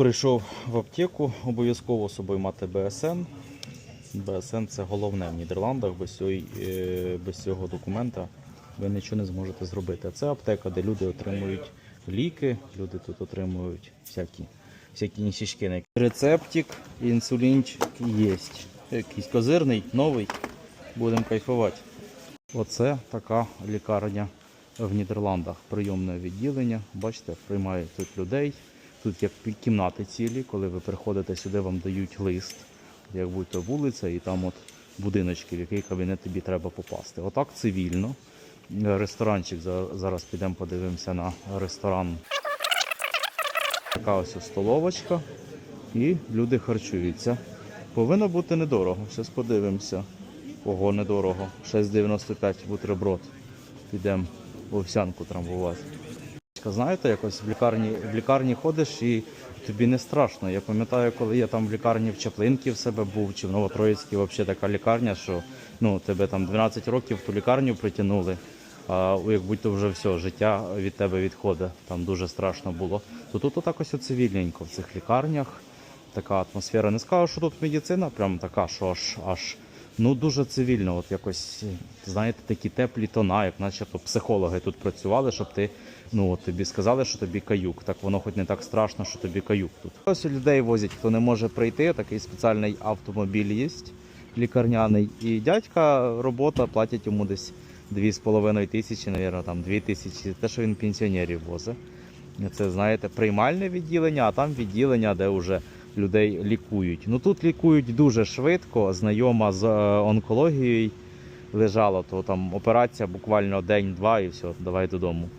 Прийшов в аптеку, обов'язково з собою мати БСН. БСН це головне в Нідерландах. Без цього, е, без цього документа ви нічого не зможете зробити. Це аптека, де люди отримують ліки, люди тут отримують всякі, всякі нісічки. Рецептик, інсулінчик є. Якийсь козирний, новий. Будемо кайфувати. Оце така лікарня в Нідерландах. Прийомне відділення. Бачите, приймають тут людей. Тут як кімнати цілі. Коли ви приходите сюди, вам дають лист, як будь-то вулиця, і там от будиночки, в який кабінет тобі треба попасти. Отак цивільно. Ресторанчик зараз підемо подивимося на ресторан. Така ось столовочка. І люди харчуються. Повинно бути недорого. Зараз подивимося. Ого, недорого. 6,95 бутерброд. Підемо овсянку трамбувати. Знаєте, якось в лікарні, в лікарні ходиш і тобі не страшно. Я пам'ятаю, коли я там в лікарні в Чаплинці в себе був, чи в Новотроїцькій взагалі така лікарня, що ну, тебе там 12 років в ту лікарню притягнули. А як будь-то вже все, життя від тебе відходить, там дуже страшно було. То тут отак ось цивільненько в цих лікарнях. Така атмосфера. Не скажу, що тут медицина, прям така, що аж аж ну дуже цивільно. От якось, знаєте, такі теплі тона, як начебто психологи тут працювали, щоб ти, ну от тобі сказали, що тобі каюк. Так воно хоч не так страшно, що тобі каюк тут. Ось людей возять, хто не може прийти, такий спеціальний автомобіль є лікарняний. І дядька робота платять йому десь 2,5 тисячі, навірно, там 2 тисячі, те, що він пенсіонерів возить. Це, знаєте, приймальне відділення, а там відділення, де вже людей лікують. Ну тут лікують дуже швидко. Знайома з е, онкологією лежала, то там операція буквально день-два і все, давай додому.